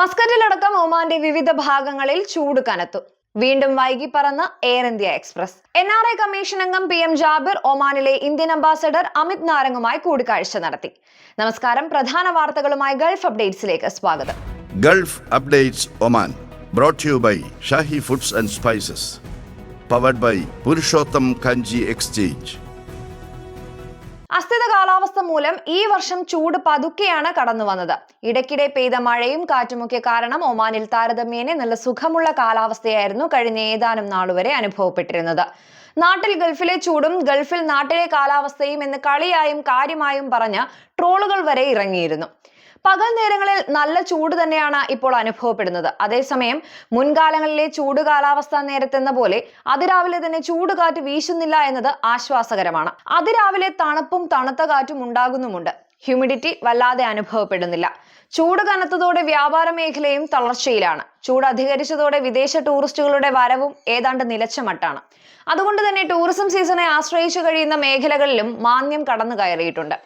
മസ്കറ്റിലടക്കം ഒമാന്റെ വിവിധ ഭാഗങ്ങളിൽ ചൂട് കനത്തു. വീണ്ടും വൈകി പറന്ന് Air India Express. N R I commission അംഗം പി എം ജാബിർ ഒമാനിലെ ഇന്ത്യൻ അംബാസഡർ അമിത് നാരങ്ങുമായി കൂടിക്കാഴ്ച നടത്തി. നമസ്കാരം. പ്രധാന വാർത്തകളുമായി ഗൾഫ് അപ്ഡേറ്റ്സിലേക്ക് സ്വാഗതം. Gulf updates Oman brought you by Shahi foods and spices powered by Purushottam Kanji exchange. കാലാവസ്ഥ മൂലം ഈ വർഷം ചൂട് പതുക്കെയാണ് കടന്നു വന്നത്. ഇടയ്ക്കിടെ പെയ്ത മഴയും കാറ്റുമൊക്കെ കാരണം ഒമാനിൽ താരതമ്യേന നല്ല സുഖമുള്ള കാലാവസ്ഥയായിരുന്നു കഴിഞ്ഞ ഏതാനും നാളുവരെ അനുഭവപ്പെട്ടിരുന്നത്. നാട്ടിൽ ഗൾഫിലെ ചൂടും ഗൾഫിൽ നാട്ടിലെ കാലാവസ്ഥയും എന്ന് കളിയായും കാര്യമായും പറഞ്ഞ് ട്രോളുകൾ വരെ ഇറങ്ങിയിരുന്നു. പകൽ നേരങ്ങളിൽ നല്ല ചൂട് തന്നെയാണ് ഇപ്പോൾ അനുഭവപ്പെടുന്നത്. അതേസമയം മുൻകാലങ്ങളിലെ ചൂട് കാലാവസ്ഥ നേരത്തെന്ന പോലെ അതിരാവിലെ തന്നെ ചൂട് കാറ്റ് വീശുന്നില്ല എന്നത് ആശ്വാസകരമാണ്. അതിരാവിലെ തണുപ്പും തണുത്ത കാറ്റും ഉണ്ടാകുന്നുമുണ്ട്. ഹ്യൂമിഡിറ്റി വല്ലാതെ അനുഭവപ്പെടുന്നില്ല. ചൂട് കനത്തതോടെ വ്യാപാര മേഖലയും തളർച്ചയിലാണ്. ചൂട് അധികരിച്ചതോടെ വിദേശ ടൂറിസ്റ്റുകളുടെ വരവും ഏതാണ്ട് നിലച്ച മട്ടാണ്. അതുകൊണ്ട് തന്നെ ടൂറിസം സീസണെ ആശ്രയിച്ചു കഴിയുന്ന മേഖലകളിലും മാന്ദ്യം കടന്നു കയറിയിട്ടുണ്ട്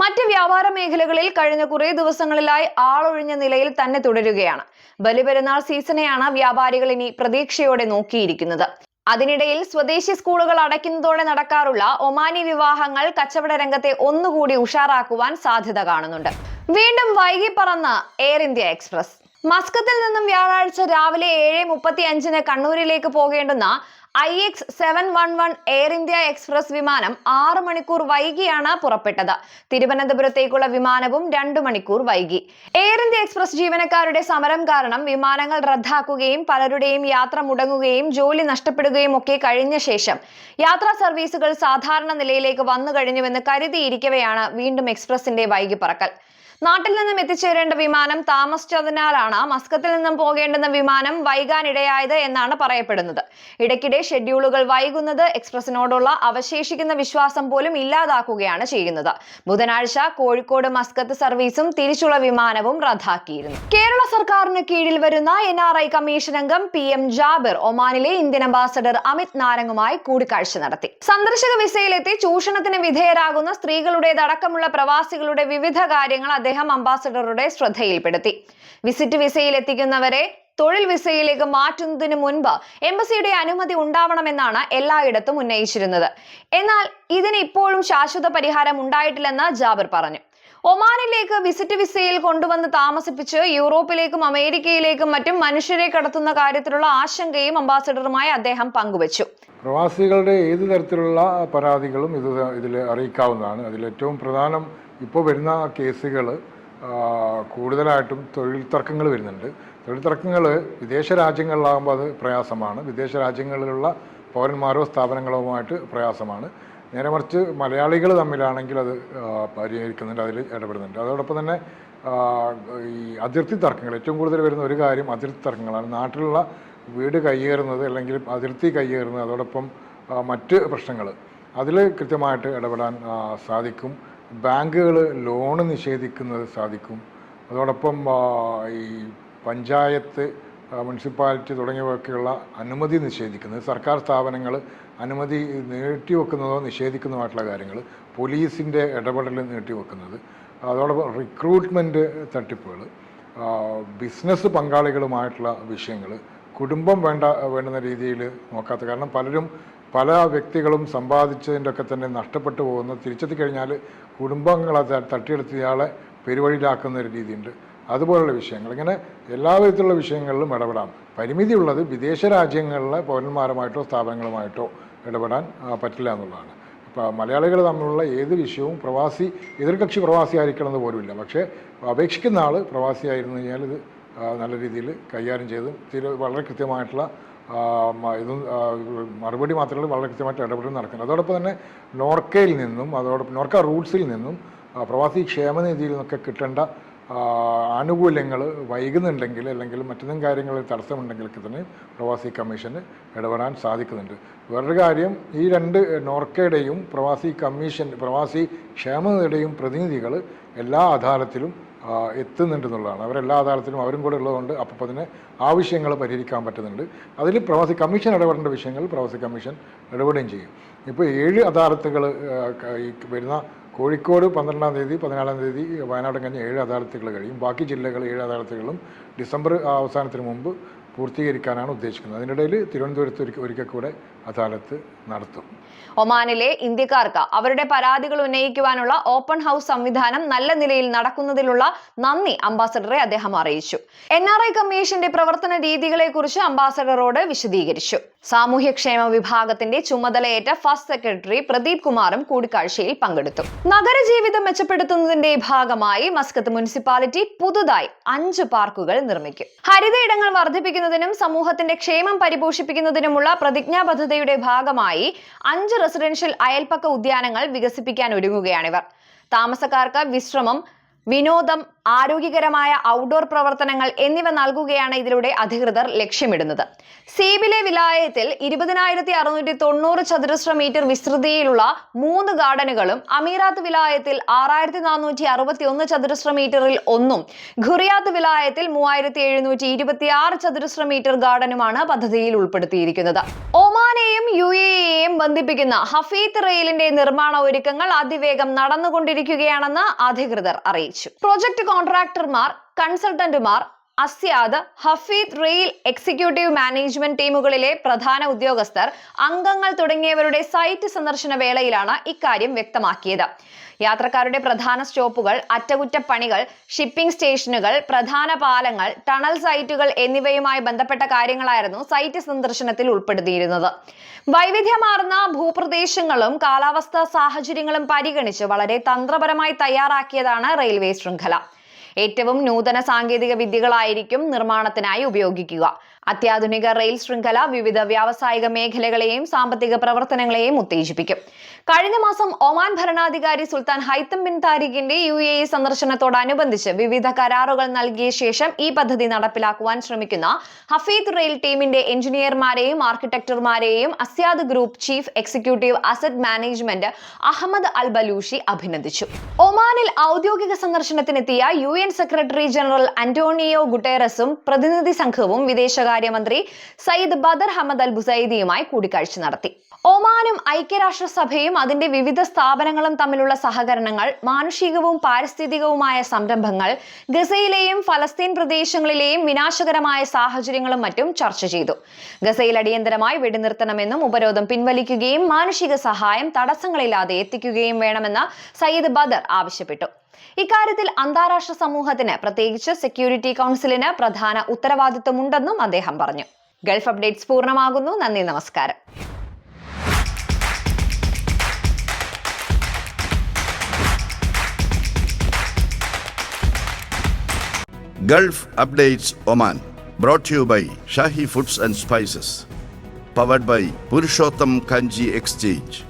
മറ്റ് വ്യാപാര മേഖലകളിൽ കഴിഞ്ഞ കുറേ ദിവസങ്ങളിലായി ആളൊഴിഞ്ഞ നിലയിൽ തന്നെ തുടരുകയാണ്. ബലിപെരുന്നാൾ സീസണെയാണ് വ്യാപാരികൾ ഇനി പ്രതീക്ഷയോടെ നോക്കിയിരിക്കുന്നത്. അതിനിടയിൽ സ്വദേശി സ്കൂളുകൾ അടയ്ക്കുന്നതോടെ നടക്കാറുള്ള ഒമാനി വിവാഹങ്ങൾ കച്ചവട രംഗത്തെ ഒന്നുകൂടി ഉഷാറാക്കുവാൻ സാധ്യത കാണുന്നുണ്ട്. വീണ്ടും വൈകി പറന്ന എയർ ഇന്ത്യ എക്സ്പ്രസ്. മസ്കത്തിൽ നിന്നും വ്യാഴാഴ്ച രാവിലെ ഏഴ് മുപ്പത്തി അഞ്ചിന് കണ്ണൂരിലേക്ക് പോകേണ്ടുന്ന I X seven one one Air India Express വിമാനം ആറ് മണിക്കൂർ വൈകിയാണ് പുറപ്പെട്ടത്. തിരുവനന്തപുരത്തേക്കുള്ള വിമാനവും രണ്ടു മണിക്കൂർ വൈകി. എയർ ഇന്ത്യ എക്സ്പ്രസ് ജീവനക്കാരുടെ സമരം കാരണം വിമാനങ്ങൾ റദ്ദാക്കുകയും പലരുടെയും യാത്ര മുടങ്ങുകയും ജോലി നഷ്ടപ്പെടുകയും ഒക്കെ കഴിഞ്ഞ ശേഷം യാത്രാ സർവീസുകൾ സാധാരണ നിലയിലേക്ക് വന്നു കഴിഞ്ഞുവെന്ന് കരുതിയിരിക്കവെയാണ് വീണ്ടും എക്സ്പ്രസിന്റെ വൈകി പറക്കൽ നാട്ടിൽ നിന്നും എത്തിച്ചേരേണ്ട വിമാനം താമസിച്ചതിനാലാണ് മസ്കത്തിൽ നിന്നും പോകേണ്ടുന്ന വിമാനം വൈകാനിടയായത് എന്നാണ് പറയപ്പെടുന്നത്. ഇടയ്ക്കിടെ ഷെഡ്യൂളുകൾ വൈകുന്നത് എക്സ്പ്രസിനോടുള്ള അവശേഷിക്കുന്ന വിശ്വാസം പോലും ഇല്ലാതാക്കുകയാണ് ചെയ്യുന്നത്. ബുധനാഴ്ച കോഴിക്കോട് മസ്കത്ത് സർവീസും തിരിച്ചുള്ള വിമാനവും റദ്ദാക്കിയിരുന്നു. കേരള സർക്കാരിന് കീഴിൽ വരുന്ന എൻ ആർ ഐ കമ്മീഷൻ അംഗം പി എം ജാബിർ ഒമാനിലെ ഇന്ത്യൻ അംബാസഡർ അമിത് നാരങ്ങുമായി കൂടിക്കാഴ്ച നടത്തി. സന്ദർശക വിസയിലെത്തി ചൂഷണത്തിന് വിധേയരാകുന്ന സ്ത്രീകളുടേതടക്കമുള്ള പ്രവാസികളുടെ വിവിധ കാര്യങ്ങൾ അദ്ദേഹം അംബാസഡറുടെ ശ്രദ്ധയിൽപ്പെടുത്തി. വിസിറ്റ് വിസയിൽ എത്തിക്കുന്നവരെ തൊഴിൽ വിസയിലേക്ക് മാറ്റുന്നതിന് മുൻപ് എംബസിയുടെ അനുമതി ഉണ്ടാവണമെന്നാണ് എല്ലായിടത്തും ഉന്നയിച്ചിരുന്നത്. എന്നാൽ ഇതിന് ഇപ്പോഴും ശാശ്വത പരിഹാരം ഉണ്ടായിട്ടില്ലെന്ന് ജാബിർ പറഞ്ഞു. ഒമാനിലേക്ക് വിസിറ്റ് വിസയിൽ കൊണ്ടുവന്ന് താമസിപ്പിച്ച് യൂറോപ്പിലേക്കും അമേരിക്കയിലേക്കും മറ്റും മനുഷ്യരെ കടത്തുന്ന കാര്യത്തിലുള്ള ആശങ്കയും അംബാസഡറുമായി അദ്ദേഹം പങ്കുവച്ചു. പ്രവാസികളുടെ ഏത് തരത്തിലുള്ള പരാതികളും ഇത് ഇതിൽ അറിയിക്കാവുന്നതാണ്. അതിൽ ഏറ്റവും പ്രധാനം ഇപ്പോൾ വരുന്ന കേസുകൾ കൂടുതലായിട്ടും തൊഴിൽ തർക്കങ്ങൾ വരുന്നുണ്ട്. തൊഴിൽ തർക്കങ്ങൾ വിദേശ രാജ്യങ്ങളിലാകുമ്പോൾ അത് പ്രയാസമാണ്. വിദേശ രാജ്യങ്ങളിലുള്ള പൗരന്മാരോ സ്ഥാപനങ്ങളുമായിട്ട് പ്രയാസമാണ്. നേരെ മറിച്ച് മലയാളികൾ തമ്മിലാണെങ്കിൽ അത് പരിഹരിക്കുന്നുണ്ട് അതിൽ ഇടപെടുന്നുണ്ട്. അതോടൊപ്പം തന്നെ ഈ അതിർത്തി തർക്കങ്ങൾ ഏറ്റവും കൂടുതൽ വരുന്ന ഒരു കാര്യം അതിർത്തി തർക്കങ്ങളാണ്. നാട്ടിലുള്ള വീട് കൈയേറുന്നത് അല്ലെങ്കിൽ അതിർത്തി കൈയേറുന്നത് അതോടൊപ്പം മറ്റ് പ്രശ്നങ്ങൾ. അതിൽ കൃത്യമായിട്ട് ഇടപെടാൻ സാധിക്കും. ബാങ്കുകൾ ലോണ് നിഷേധിക്കുന്നത് സാധിക്കും. അതോടൊപ്പം ഈ പഞ്ചായത്ത് മുനിസിപ്പാലിറ്റി തുടങ്ങിയവയൊക്കെയുള്ള അനുമതി നിഷേധിക്കുന്നത് സർക്കാർ സ്ഥാപനങ്ങൾ അനുമതി നീട്ടിവെക്കുന്നതോ നിഷേധിക്കുന്നതുമായിട്ടുള്ള കാര്യങ്ങൾ പോലീസിന്റെ ഇടപെടൽ നീട്ടിവെക്കുന്നത്. അതോടൊപ്പം റിക്രൂട്ട്മെന്റ് തട്ടിപ്പുകൾ ബിസിനസ് പങ്കാളികളുമായിട്ടുള്ള വിഷയങ്ങൾ കുടുംബം വേണ്ട വേണ്ടുന്ന രീതിയിൽ നോക്കാത്ത കാരണം പലരും പല വ്യക്തികളും സമ്പാദിച്ചതിന്റെ ഒക്കെ തന്നെ നഷ്ടപ്പെട്ടു പോകുന്ന. തിരിച്ചെത്തി കഴിഞ്ഞാൽ കുടുംബങ്ങളെ തട്ടിയെടുത്ത് ഇയാളെ പെരുവഴിയിലാക്കുന്ന ഒരു രീതിയുണ്ട്. അതുപോലുള്ള വിഷയങ്ങൾ. ഇങ്ങനെ എല്ലാ വിധത്തിലുള്ള വിഷയങ്ങളിലും ഇടപെടാം. പരിമിതിയുള്ളത് വിദേശ രാജ്യങ്ങളിലെ പൗരന്മാരുമായിട്ടോ സ്ഥാപനങ്ങളുമായിട്ടോ ഇടപെടാൻ പറ്റില്ല എന്നുള്ളതാണ്. ഇപ്പോൾ മലയാളികൾ തമ്മിലുള്ള ഏത് വിഷയവും പ്രവാസി എതിർകക്ഷി പ്രവാസി ആയിരിക്കണം എന്ന് പോലുമില്ല. പക്ഷേ അപേക്ഷിക്കുന്ന ആൾ പ്രവാസിയായിരുന്നു കഴിഞ്ഞാൽ ഇത് നല്ല രീതിയിൽ കൈകാര്യം ചെയ്ത് വളരെ കൃത്യമായിട്ടുള്ള ഇതും മറുപടി മാത്രമല്ല വളരെ കൃത്യമായിട്ട് ഇടപെടൽ നടക്കുന്നത് അതോടൊപ്പം തന്നെ നോർക്കയിൽ നിന്നും അതോടൊപ്പം നോർക്ക റൂട്ട്സിൽ നിന്നും പ്രവാസി ക്ഷേമനിധിയിൽ നിന്നൊക്കെ കിട്ടേണ്ട ആനുകൂല്യങ്ങൾ വൈകുന്നുണ്ടെങ്കിൽ അല്ലെങ്കിൽ മറ്റെന്തെങ്കിലും കാര്യങ്ങൾ തടസ്സമുണ്ടെങ്കിലൊക്കെ തന്നെ പ്രവാസി കമ്മീഷന് ഇടപെടാൻ സാധിക്കുന്നുണ്ട്. വേറൊരു കാര്യം ഈ രണ്ട് നോർക്കയുടെയും പ്രവാസി കമ്മീഷൻ പ്രവാസി ക്ഷേമതയുടെയും പ്രതിനിധികൾ എല്ലാ അദാലത്തിലും എത്തുന്നുണ്ടെന്നുള്ളതാണ് അവരെല്ലാ അദാലത്തിലും അവരും കൂടെ ഉള്ളതുകൊണ്ട് അപ്പോൾ അതിന് ആവശ്യങ്ങൾ പരിഹരിക്കാൻ പറ്റുന്നുണ്ട്. അതിൽ പ്രവാസി കമ്മീഷൻ ഇടപെടേണ്ട വിഷയങ്ങൾ പ്രവാസി കമ്മീഷൻ ഇടപെടുകയും ചെയ്യും. ഇപ്പോൾ ഏഴ് അദാലത്തുകൾ ഈ വരുന്ന കോഴിക്കോട് പന്ത്രണ്ടാം തീയതി പതിനാലാം തീയതി വയനാട് കഴിഞ്ഞ് ഏഴ് അദാലത്തുകൾ കഴിയും. ബാക്കി ജില്ലകൾ ഏഴ് അദാലത്തുകളും ഡിസംബർ അവസാനത്തിന് മുമ്പ് പൂർത്തീകരിക്കാനാണ് ഉദ്ദേശിക്കുന്നത്. അതിനിടയിൽ തിരുവനന്തപുരത്ത് ഒരിക്കൽ കൂടെ അദാലത്ത് നടത്തും. ഒമാനിലെ ഇന്ത്യക്കാർക്ക് അവരുടെ പരാതികൾ ഉന്നയിക്കുവാനുള്ള ഓപ്പൺ ഹൗസ് സംവിധാനം നല്ല നിലയിൽ നടക്കുന്നതിലുള്ള നന്ദി അംബാസഡറെ അദ്ദേഹം അറിയിച്ചു. എൻ ആർ ഐ കമ്മീഷന്റെ പ്രവർത്തന രീതികളെ കുറിച്ച് അംബാസഡറോട് വിശദീകരിച്ചു. സാമൂഹ്യക്ഷേമ വിഭാഗത്തിന്റെ ചുമതലയേറ്റ ഫസ്റ്റ് സെക്രട്ടറി പ്രദീപ് കുമാറും കൂടിക്കാഴ്ചയിൽ പങ്കെടുത്തു. നഗരജീവിതം മെച്ചപ്പെടുത്തുന്നതിന്റെ ഭാഗമായി മസ്കത്ത് മുനിസിപ്പാലിറ്റി പുതുതായി അഞ്ച് പാർക്കുകൾ നിർമ്മിക്കും. ഹരിത ഇടങ്ങൾ വർദ്ധിപ്പിക്കുന്നതിനും സമൂഹത്തിന്റെ ക്ഷേമം പരിപോഷിപ്പിക്കുന്നതിനുമുള്ള പ്രതിജ്ഞാബദ്ധതയുടെ ഭാഗമായി അഞ്ച് റെസിഡൻഷ്യൽ അയൽപ്പക്ക ഉദ്യാനങ്ങൾ വികസിപ്പിക്കാൻ ഒരുങ്ങുകയാണിവർ. താമസക്കാർക്ക് വിശ്രമം വിനോദം ആരോഗ്യകരമായ ഔട്ട്ഡോർ പ്രവർത്തനങ്ങൾ എന്നിവ നൽകുകയാണ് ഇതിലൂടെ അധികൃതർ ലക്ഷ്യമിടുന്നത്. സീബിലെ വിലായത്തിൽ ഇരുപതിനായിരത്തി അറുന്നൂറ്റി തൊണ്ണൂറ് ചതുരശ്ര മീറ്റർ വിസ്തൃതിയിലുള്ള മൂന്ന് ഗാർഡനുകളും അമീറാത്ത് വിലായത്തിൽ ആറായിരത്തി നാനൂറ്റി അറുപത്തി ഒന്ന് ചതുരശ്ര മീറ്ററിൽ ഒന്നും ഖുറിയാത്ത് വിലായത്തിൽ മൂവായിരത്തി എഴുന്നൂറ്റി ഇരുപത്തി ആറ് ചതുരശ്ര മീറ്റർ ഗാർഡനുമാണ് പദ്ധതിയിൽ ഉൾപ്പെടുത്തിയിരിക്കുന്നത്. ഒമാനെയും യു എയെയും ബന്ധിപ്പിക്കുന്ന ഹഫീത്ത് റെയിലിന്റെ നിർമ്മാണ ഒരുക്കങ്ങൾ അതിവേഗം നടന്നുകൊണ്ടിരിക്കുകയാണെന്ന് അധികൃതർ അറിയിച്ചു. പ്രൊജക്ട് കോൺട്രാക്ടർമാർ കൺസൾട്ടന്റുമാർ Asyad Hafeet rail executive management ടീമുകളിലെ പ്രധാന ഉദ്യോഗസ്ഥർ അംഗങ്ങൾ തുടങ്ങിയവരുടെ സൈറ്റ് സന്ദർശന വേളയിലാണ് ഇക്കാര്യം വ്യക്തമാക്കിയത്. യാത്രക്കാരുടെ പ്രധാന സ്റ്റോപ്പുകൾ അറ്റകുറ്റപ്പണികൾ ഷിപ്പിംഗ് സ്റ്റേഷനുകൾ പ്രധാന പാലങ്ങൾ ടണൽ സൈറ്റുകൾ എന്നിവയുമായി ബന്ധപ്പെട്ട കാര്യങ്ങളായിരുന്നു സൈറ്റ് സന്ദർശനത്തിൽ ഉൾപ്പെടുത്തിയിരുന്നത്. വൈവിധ്യമാർന്ന ഭൂപ്രദേശങ്ങളും കാലാവസ്ഥാ സാഹചര്യങ്ങളും പരിഗണിച്ച് വളരെ തന്ത്രപരമായി തയ്യാറാക്കിയതാണ് റെയിൽവേ ശൃംഖല. ഏറ്റവും നൂതന സാങ്കേതിക വിദ്യകളായിരിക്കും നിർമ്മാണത്തിനായി ഉപയോഗിക്കുക. അത്യാധുനിക റെയിൽ ശൃംഖല വിവിധ വ്യാവസായിക മേഖലകളെയും സാമ്പത്തിക പ്രവർത്തനങ്ങളെയും ഉത്തേജിപ്പിക്കും. കഴിഞ്ഞ മാസം ഒമാൻ ഭരണാധികാരി സുൽത്താൻ ഹൈത്തം ബിൻ താരിഖിന്റെ യു എ ഇ സന്ദർശനത്തോടനുബന്ധിച്ച് വിവിധ കരാറുകൾ നൽകിയ ശേഷം ഈ പദ്ധതി നടപ്പിലാക്കുവാൻ ശ്രമിക്കുന്ന ഹഫീദ് റെയിൽ ടീമിന്റെ എഞ്ചിനീയർമാരെയും ആർക്കിടെക്ടർമാരെയും Asyad group chief executive asset management Ahmed Al Balushi അഭിനന്ദിച്ചു. ഒമാനിൽ ഔദ്യോഗിക സന്ദർശനത്തിനെത്തിയ U N secretary general Antonio ഗുട്ടേറസും പ്രതിനിധി സംഘവും വിദേശകാര്യമന്ത്രി സയ്യിദ് ബദർ ഹമദ് അൽ ബുസൈദിയുമായി കൂടിക്കാഴ്ച നടത്തി. ഒമാനും ഐക്യരാഷ്ട്രസഭയും അതിന്റെ വിവിധ സ്ഥാപനങ്ങളും തമ്മിലുള്ള സഹകരണങ്ങൾ മാനുഷികവും പാരിസ്ഥിതികവുമായ സംരംഭങ്ങൾ ഗസയിലെയും ഫലസ്തീൻ പ്രദേശങ്ങളിലെയും വിനാശകരമായ സാഹചര്യങ്ങളും മറ്റും ചർച്ച ചെയ്തു. ഗസയിൽ അടിയന്തരമായി വെടിനിർത്തണമെന്നും ഉപരോധം പിൻവലിക്കുകയും മാനുഷിക സഹായം തടസ്സങ്ങളില്ലാതെ എത്തിക്കുകയും വേണമെന്ന് സയ്യിദ് ബദർ ആവശ്യപ്പെട്ടു. ഇക്കാര്യത്തിൽ അന്താരാഷ്ട്ര സമൂഹത്തിന് പ്രത്യേകിച്ച് സെക്യൂരിറ്റി കൗൺസിലിന് പ്രധാന ഉത്തരവാദിത്വമുണ്ടെന്നും അദ്ദേഹം പറഞ്ഞു ഗൾഫ് അപ്ഡേറ്റ്സ് പൂർണമാകുന്നു നന്ദി നമസ്കാരം Updates Oman. Brought to you by Shahi Foods and Spices. Powered by Purushottam Kanji Exchange.